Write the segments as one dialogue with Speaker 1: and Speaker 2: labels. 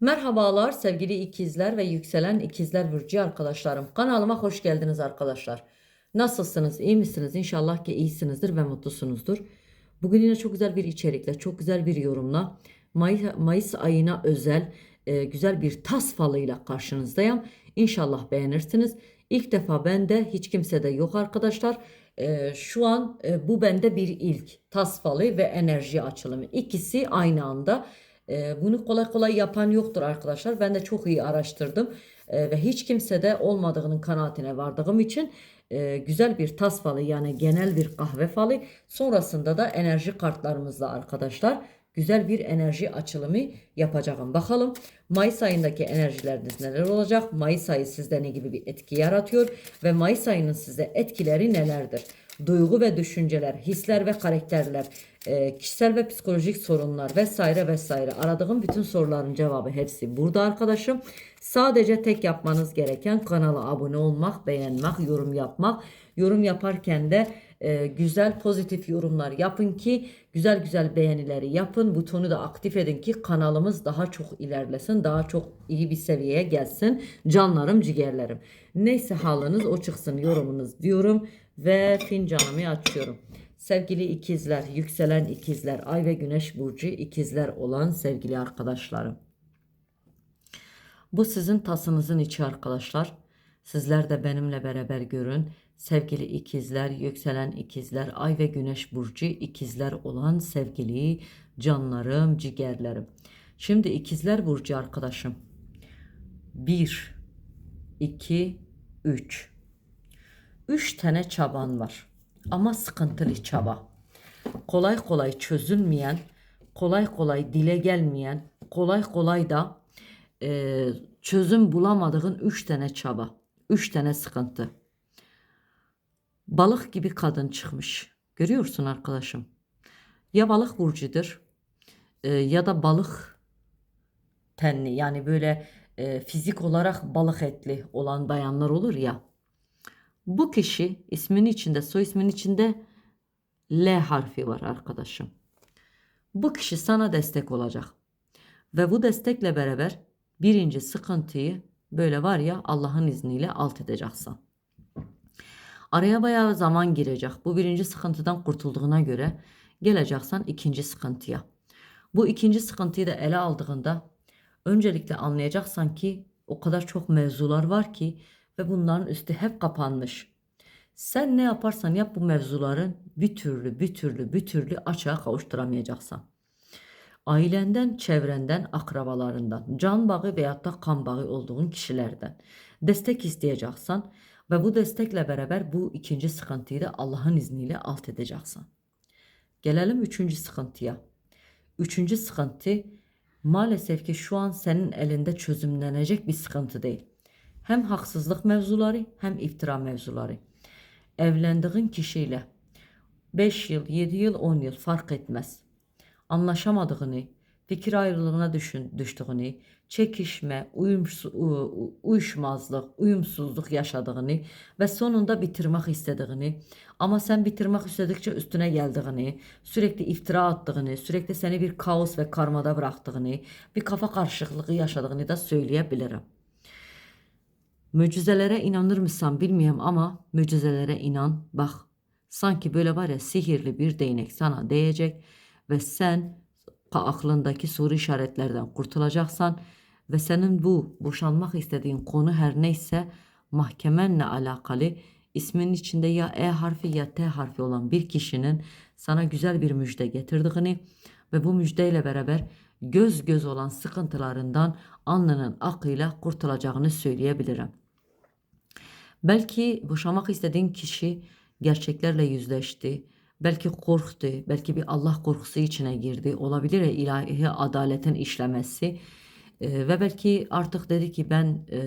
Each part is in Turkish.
Speaker 1: Merhabalar sevgili ikizler ve yükselen ikizler burcu arkadaşlarım. Kanalıma hoş geldiniz arkadaşlar. Nasılsınız? İyi misiniz? İnşallah ki iyisinizdir ve mutlusunuzdur. Bugün yine çok güzel bir içerikle, çok güzel bir yorumla Mayıs, Mayıs ayına özel e, güzel bir tas falıyla karşınızdayım. İnşallah beğenirsiniz. İlk defa bende hiç kimse de yok arkadaşlar. E, şu an e, bu bende bir ilk tas falı ve enerji açılımı. İkisi aynı anda. E, bunu kolay kolay yapan yoktur arkadaşlar. Ben de çok iyi araştırdım E, ve hiç kimse de olmadığının kanaatine vardığım için e, güzel bir tas falı yani genel bir kahve falı. Sonrasında da enerji kartlarımızla arkadaşlar güzel bir enerji açılımı yapacağım. Bakalım Mayıs ayındaki enerjileriniz neler olacak? Mayıs ayı sizde ne gibi bir etki yaratıyor ve Mayıs ayının size etkileri nelerdir? Duygu ve düşünceler, hisler ve karakterler, e, kişisel ve psikolojik sorunlar vesaire vesaire. Aradığım bütün soruların cevabı hepsi burada arkadaşım. Sadece tek yapmanız gereken kanala abone olmak, beğenmek, yorum yapmak. Yorum yaparken de e, güzel pozitif yorumlar yapın ki güzel güzel beğenileri yapın. Butonu da aktif edin ki kanalımız daha çok ilerlesin. Daha çok iyi bir seviyeye gelsin. Canlarım ciğerlerim. Neyse halınız o çıksın yorumunuz diyorum ve fincanımı açıyorum. Sevgili ikizler, yükselen ikizler, ay ve güneş burcu ikizler olan sevgili arkadaşlarım. Bu sizin tasınızın içi arkadaşlar. Sizler de benimle beraber görün. Sevgili ikizler, yükselen ikizler, ay ve güneş burcu ikizler olan sevgili canlarım, ciğerlerim. Şimdi ikizler burcu arkadaşım. 1, 2, 3. 3 tane çaban var. Ama sıkıntılı çaba. Kolay kolay çözülmeyen, kolay kolay dile gelmeyen, kolay kolay da e, çözüm bulamadığın 3 tane çaba. 3 tane sıkıntı. Balık gibi kadın çıkmış. Görüyorsun arkadaşım. Ya balık burcudur e, ya da balık tenli yani böyle e, fizik olarak balık etli olan bayanlar olur ya. Bu kişi isminin içinde, soy isminin içinde L harfi var arkadaşım. Bu kişi sana destek olacak. Ve bu destekle beraber birinci sıkıntıyı böyle var ya Allah'ın izniyle alt edeceksin. Araya bayağı zaman girecek. Bu birinci sıkıntıdan kurtulduğuna göre geleceksen ikinci sıkıntıya. Bu ikinci sıkıntıyı da ele aldığında öncelikle anlayacaksan ki o kadar çok mevzular var ki ve bunların üstü hep kapanmış. Sen ne yaparsan yap bu mevzuların bir türlü bir türlü bir türlü açığa kavuşturamayacaksın. Ailenden, çevrenden, akrabalarından, can bağı veyahut da kan bağı olduğun kişilerden destek isteyeceksen ve bu destekle beraber bu ikinci sıkıntıyı da Allah'ın izniyle alt edeceksin. Gelelim üçüncü sıkıntıya. Üçüncü sıkıntı maalesef ki şu an senin elinde çözümlenecek bir sıkıntı değil. Hem haksızlık mevzuları hem iftira mevzuları. Evlendiğin kişiyle 5 yıl, 7 yıl, 10 yıl fark etmez. Anlaşamadığını, fikir ayrılığına düşün, düştüğünü, çekişme, uyumsu, u- uyuşmazlık, uyumsuzluk yaşadığını ve sonunda bitirmek istediğini ama sen bitirmek istedikçe üstüne geldiğini, sürekli iftira attığını, sürekli seni bir kaos ve karmada bıraktığını, bir kafa karışıklığı yaşadığını da söyleyebilirim. Mucizelere inanır mısın bilmiyorum ama mucizelere inan. Bak sanki böyle var ya sihirli bir değnek sana değecek ve sen aklındaki soru işaretlerden kurtulacaksan ve senin bu boşanmak istediğin konu her neyse mahkemenle alakalı isminin içinde ya E harfi ya T harfi olan bir kişinin sana güzel bir müjde getirdiğini ve bu müjdeyle beraber göz göz olan sıkıntılarından alnının akıyla kurtulacağını söyleyebilirim. Belki boşamak istediğin kişi gerçeklerle yüzleşti. Belki korktu, belki bir Allah korkusu içine girdi. Olabilir ya ilahi adaletin işlemesi. Ee, ve belki artık dedi ki ben e,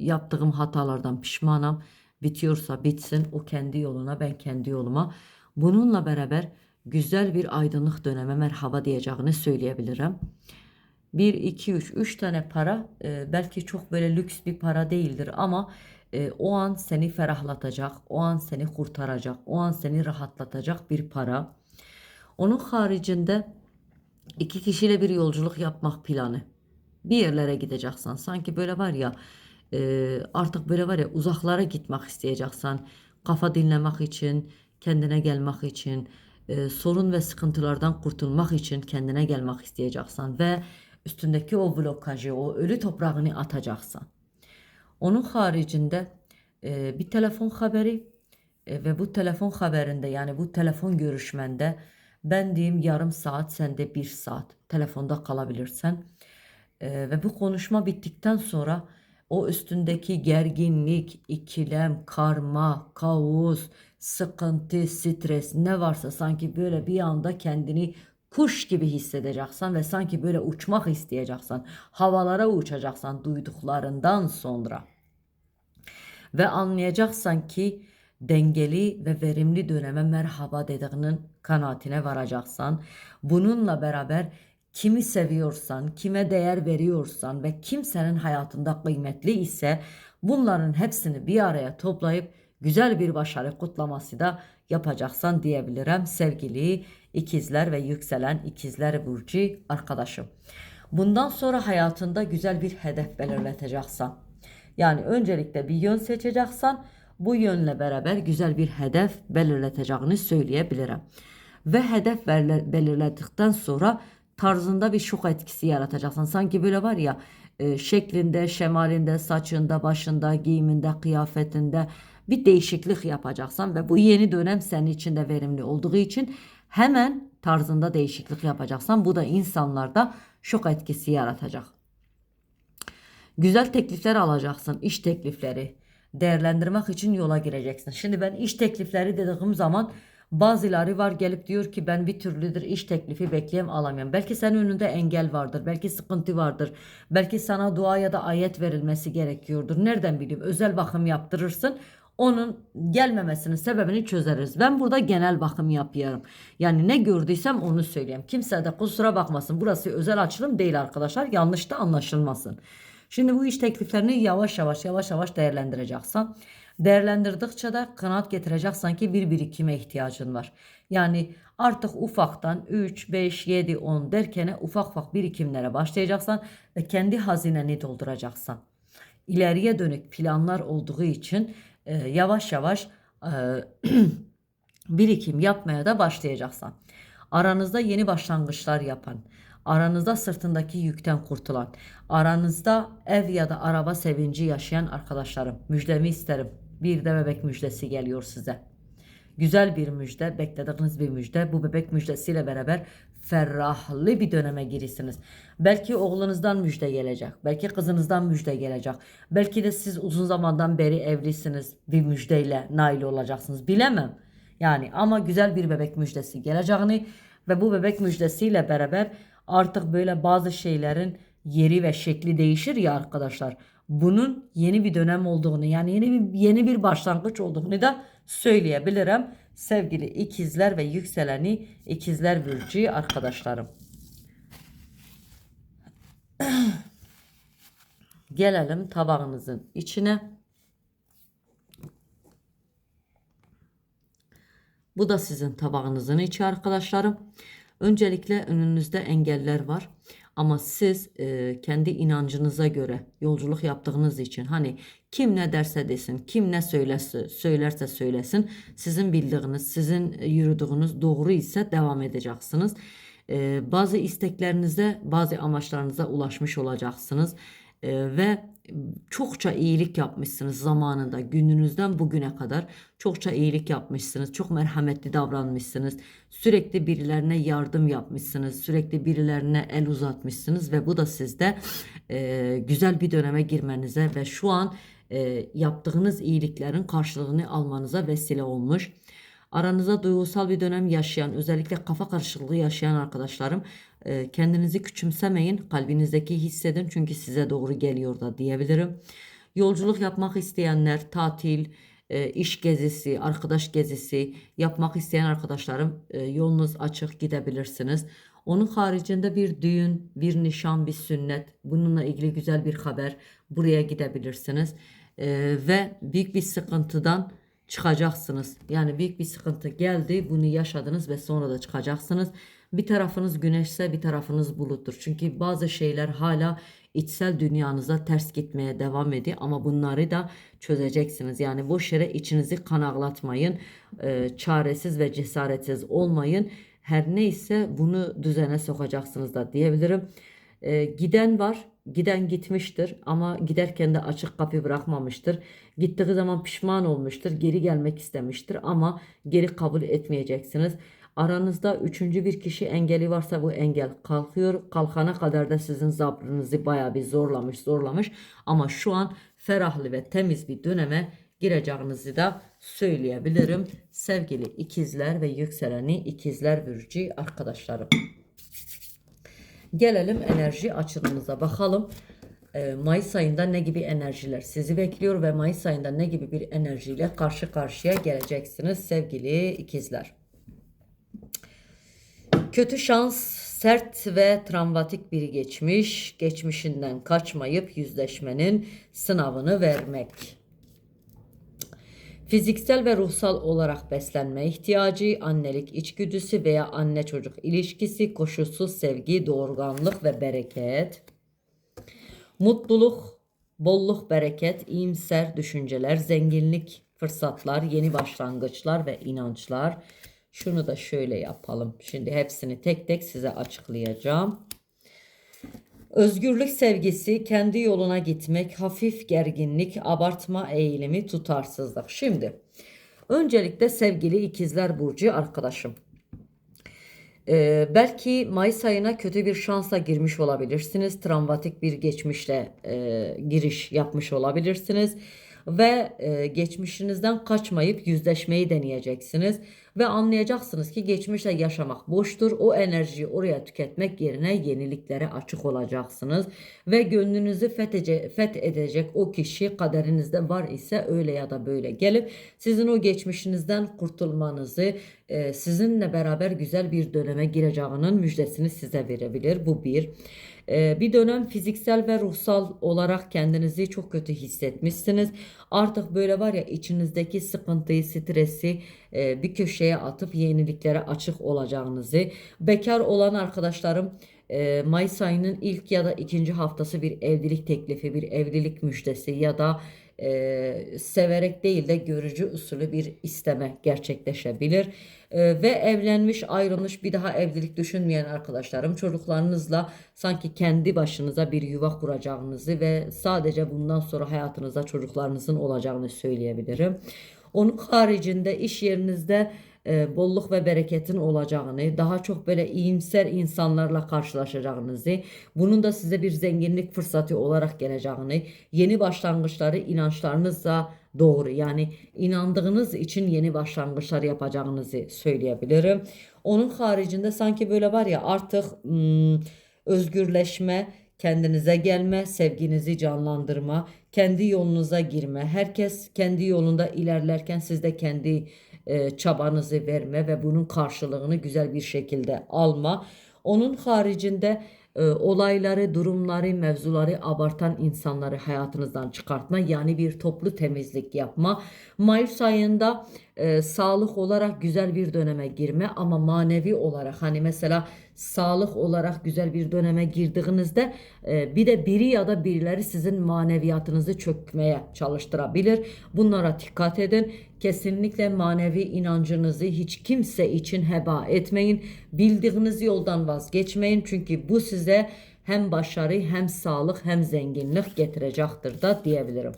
Speaker 1: yaptığım hatalardan pişmanım. Bitiyorsa bitsin o kendi yoluna ben kendi yoluma. Bununla beraber güzel bir aydınlık döneme merhaba diyeceğini söyleyebilirim. 1, 2, 3, 3 tane para e, belki çok böyle lüks bir para değildir ama e, o an seni ferahlatacak, o an seni kurtaracak, o an seni rahatlatacak bir para. Onun haricinde iki kişiyle bir yolculuk yapmak planı. bir yerlere gideceksin. Sanki böyle var ya e, artık böyle var ya uzaklara gitmek isteyeceksin. Kafa dinlemek için, kendine gelmek için, e, sorun ve sıkıntılardan kurtulmak için kendine gelmek isteyeceksin. Ve üstündeki o blokajı, o ölü toprağını atacaksın. Onun haricinde e, bir telefon haberi e, ve bu telefon haberinde yani bu telefon görüşmende ben diyeyim yarım saat sen de bir saat telefonda kalabilirsen E, ve bu konuşma bittikten sonra o üstündeki gerginlik, ikilem, karma, kaos, sıkıntı, stres ne varsa sanki böyle bir anda kendini kuş gibi hissedeceksen ve sanki böyle uçmak isteyeceksen, havalara uçacaksan duyduklarından sonra ve anlayacaksan ki dengeli ve verimli döneme merhaba dediğinin kanaatine varacaksan, bununla beraber kimi seviyorsan, kime değer veriyorsan ve kimsenin hayatında kıymetli ise bunların hepsini bir araya toplayıp güzel bir başarı kutlaması da yapacaksan diyebilirim sevgili ikizler ve yükselen ikizler burcu arkadaşım. Bundan sonra hayatında güzel bir hedef belirleteceksin. Yani öncelikle bir yön seçeceksen bu yönle beraber güzel bir hedef belirleteceğini söyleyebilirim. Ve hedef belirle- belirledikten sonra tarzında bir şok etkisi yaratacaksın. Sanki böyle var ya e, şeklinde, şemalinde, saçında, başında, giyiminde, kıyafetinde bir değişiklik yapacaksan ve bu yeni dönem senin için de verimli olduğu için hemen tarzında değişiklik yapacaksan bu da insanlarda şok etkisi yaratacak. Güzel teklifler alacaksın, iş teklifleri. Değerlendirmek için yola gireceksin. Şimdi ben iş teklifleri dediğim zaman bazıları var gelip diyor ki ben bir türlüdür iş teklifi bekleyem alamıyorum. Belki senin önünde engel vardır, belki sıkıntı vardır. Belki sana dua ya da ayet verilmesi gerekiyordur. Nereden bileyim? Özel bakım yaptırırsın. Onun gelmemesinin sebebini çözeriz. Ben burada genel bakım yapıyorum. Yani ne gördüysem onu söyleyeyim. Kimse de kusura bakmasın. Burası özel açılım değil arkadaşlar. Yanlış da anlaşılmasın. Şimdi bu iş tekliflerini yavaş yavaş yavaş yavaş değerlendireceksin. Değerlendirdikçe de kanaat getireceksen ki bir birikime ihtiyacın var. Yani artık ufaktan 3, 5, 7, 10 derken ufak ufak birikimlere başlayacaksan ve kendi hazineni dolduracaksan. İleriye dönük planlar olduğu için e, yavaş yavaş e, birikim yapmaya da başlayacaksan. Aranızda yeni başlangıçlar yapan, aranızda sırtındaki yükten kurtulan, aranızda ev ya da araba sevinci yaşayan arkadaşlarım müjdemi isterim. Bir de bebek müjdesi geliyor size. Güzel bir müjde, beklediğiniz bir müjde. Bu bebek müjdesiyle beraber ferahlı bir döneme girirsiniz. Belki oğlunuzdan müjde gelecek. Belki kızınızdan müjde gelecek. Belki de siz uzun zamandan beri evlisiniz. Bir müjdeyle nail olacaksınız. Bilemem. Yani ama güzel bir bebek müjdesi geleceğini ve bu bebek müjdesiyle beraber artık böyle bazı şeylerin yeri ve şekli değişir ya arkadaşlar. Bunun yeni bir dönem olduğunu yani yeni bir yeni bir başlangıç olduğunu da söyleyebilirim. Sevgili ikizler ve yükseleni ikizler burcu arkadaşlarım. Gelelim tabağınızın içine. Bu da sizin tabağınızın içi arkadaşlarım. Öncelikle önünüzde engeller var. Ama siz e, kendi inancınıza göre yolculuk yaptığınız için hani kim ne derse desin, kim ne söylerse, söylerse söylesin sizin bildiğiniz, sizin yürüdüğünüz doğru ise devam edeceksiniz. E, bazı isteklerinize, bazı amaçlarınıza ulaşmış olacaksınız. E, ve çokça iyilik yapmışsınız zamanında gününüzden bugüne kadar çokça iyilik yapmışsınız çok merhametli davranmışsınız sürekli birilerine yardım yapmışsınız sürekli birilerine el uzatmışsınız ve bu da sizde e, güzel bir döneme girmenize ve şu an e, yaptığınız iyiliklerin karşılığını almanıza vesile olmuş. Aranızda duygusal bir dönem yaşayan, özellikle kafa karışıklığı yaşayan arkadaşlarım e, kendinizi küçümsemeyin, kalbinizdeki hissedin çünkü size doğru geliyor da diyebilirim. Yolculuk yapmak isteyenler, tatil, e, iş gezisi, arkadaş gezisi yapmak isteyen arkadaşlarım e, yolunuz açık gidebilirsiniz. Onun haricinde bir düğün, bir nişan, bir sünnet bununla ilgili güzel bir haber buraya gidebilirsiniz. Ve büyük bir sıkıntıdan çıkacaksınız. Yani büyük bir sıkıntı geldi, bunu yaşadınız ve sonra da çıkacaksınız. Bir tarafınız güneşse bir tarafınız buluttur. Çünkü bazı şeyler hala içsel dünyanıza ters gitmeye devam ediyor ama bunları da çözeceksiniz. Yani boş yere içinizi kan ağlatmayın. Ee, çaresiz ve cesaretsiz olmayın. Her neyse bunu düzene sokacaksınız da diyebilirim. Ee, giden var. Giden gitmiştir ama giderken de açık kapı bırakmamıştır. Gittiği zaman pişman olmuştur. Geri gelmek istemiştir ama geri kabul etmeyeceksiniz. Aranızda üçüncü bir kişi engeli varsa bu engel kalkıyor. Kalkana kadar da sizin sabrınızı bayağı bir zorlamış zorlamış. Ama şu an ferahlı ve temiz bir döneme gireceğinizi de söyleyebilirim. Sevgili ikizler ve yükseleni ikizler burcu arkadaşlarım. Gelelim enerji açılımıza bakalım. Ee, Mayıs ayında ne gibi enerjiler sizi bekliyor ve Mayıs ayında ne gibi bir enerjiyle karşı karşıya geleceksiniz sevgili ikizler. Kötü şans sert ve travmatik bir geçmiş, geçmişinden kaçmayıp yüzleşmenin sınavını vermek. Fiziksel ve ruhsal olarak beslenme ihtiyacı, annelik içgüdüsü veya anne çocuk ilişkisi, koşulsuz sevgi, doğurganlık ve bereket. Mutluluk, bolluk, bereket, iyimser düşünceler, zenginlik, fırsatlar, yeni başlangıçlar ve inançlar. Şunu da şöyle yapalım. Şimdi hepsini tek tek size açıklayacağım. Özgürlük sevgisi, kendi yoluna gitmek, hafif gerginlik, abartma eğilimi, tutarsızlık. Şimdi öncelikle sevgili ikizler burcu arkadaşım. Ee, belki Mayıs ayına kötü bir şansla girmiş olabilirsiniz. Travmatik bir geçmişle e, giriş yapmış olabilirsiniz. Ve e, geçmişinizden kaçmayıp yüzleşmeyi deneyeceksiniz. Ve anlayacaksınız ki geçmişle yaşamak boştur. O enerjiyi oraya tüketmek yerine yeniliklere açık olacaksınız. Ve gönlünüzü fethece, fethedecek o kişi kaderinizde var ise öyle ya da böyle gelip sizin o geçmişinizden kurtulmanızı, e, sizinle beraber güzel bir döneme gireceğinin müjdesini size verebilir. Bu bir. E, bir dönem fiziksel ve ruhsal olarak kendinizi çok kötü hissetmişsiniz. Artık böyle var ya içinizdeki sıkıntıyı, stresi e, bir köşeye atıp yeniliklere açık olacağınızı. Bekar olan arkadaşlarım e, Mayıs ayının ilk ya da ikinci haftası bir evlilik teklifi, bir evlilik müjdesi ya da e, severek değil de görücü usulü bir isteme gerçekleşebilir. E, ve evlenmiş, ayrılmış bir daha evlilik düşünmeyen arkadaşlarım çocuklarınızla sanki kendi başınıza bir yuva kuracağınızı ve sadece bundan sonra hayatınızda çocuklarınızın olacağını söyleyebilirim. Onun haricinde iş yerinizde e, bolluk ve bereketin olacağını, daha çok böyle iyimser insanlarla karşılaşacağınızı, bunun da size bir zenginlik fırsatı olarak geleceğini, yeni başlangıçları inançlarınızla doğru yani inandığınız için yeni başlangıçlar yapacağınızı söyleyebilirim. Onun haricinde sanki böyle var ya artık ım, özgürleşme, kendinize gelme, sevginizi canlandırma, kendi yolunuza girme. Herkes kendi yolunda ilerlerken siz de kendi e, çabanızı verme ve bunun karşılığını güzel bir şekilde alma. Onun haricinde e, olayları, durumları, mevzuları abartan insanları hayatınızdan çıkartma. Yani bir toplu temizlik yapma. Mayıs ayında e, sağlık olarak güzel bir döneme girme ama manevi olarak hani mesela sağlık olarak güzel bir döneme girdiğinizde e, bir de biri ya da birileri sizin maneviyatınızı çökmeye çalıştırabilir. Bunlara dikkat edin. Kesinlikle manevi inancınızı hiç kimse için heba etmeyin. Bildiğiniz yoldan vazgeçmeyin. Çünkü bu size hem başarı hem sağlık hem zenginlik getirecektir da diyebilirim.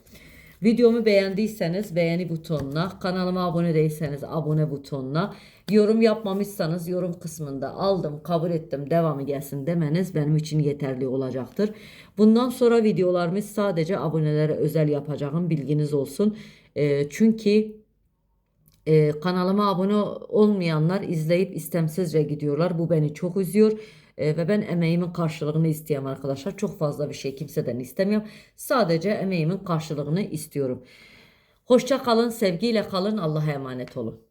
Speaker 1: Videomu beğendiyseniz beğeni butonuna, kanalıma abone değilseniz abone butonuna, yorum yapmamışsanız yorum kısmında aldım, kabul ettim, devamı gelsin demeniz benim için yeterli olacaktır. Bundan sonra videolarımı sadece abonelere özel yapacağım bilginiz olsun. E, çünkü e, kanalıma abone olmayanlar izleyip istemsizce gidiyorlar. Bu beni çok üzüyor. E, ve ben emeğimin karşılığını istiyorum arkadaşlar. Çok fazla bir şey kimseden istemiyorum. Sadece emeğimin karşılığını istiyorum. Hoşça kalın, sevgiyle kalın. Allah'a emanet olun.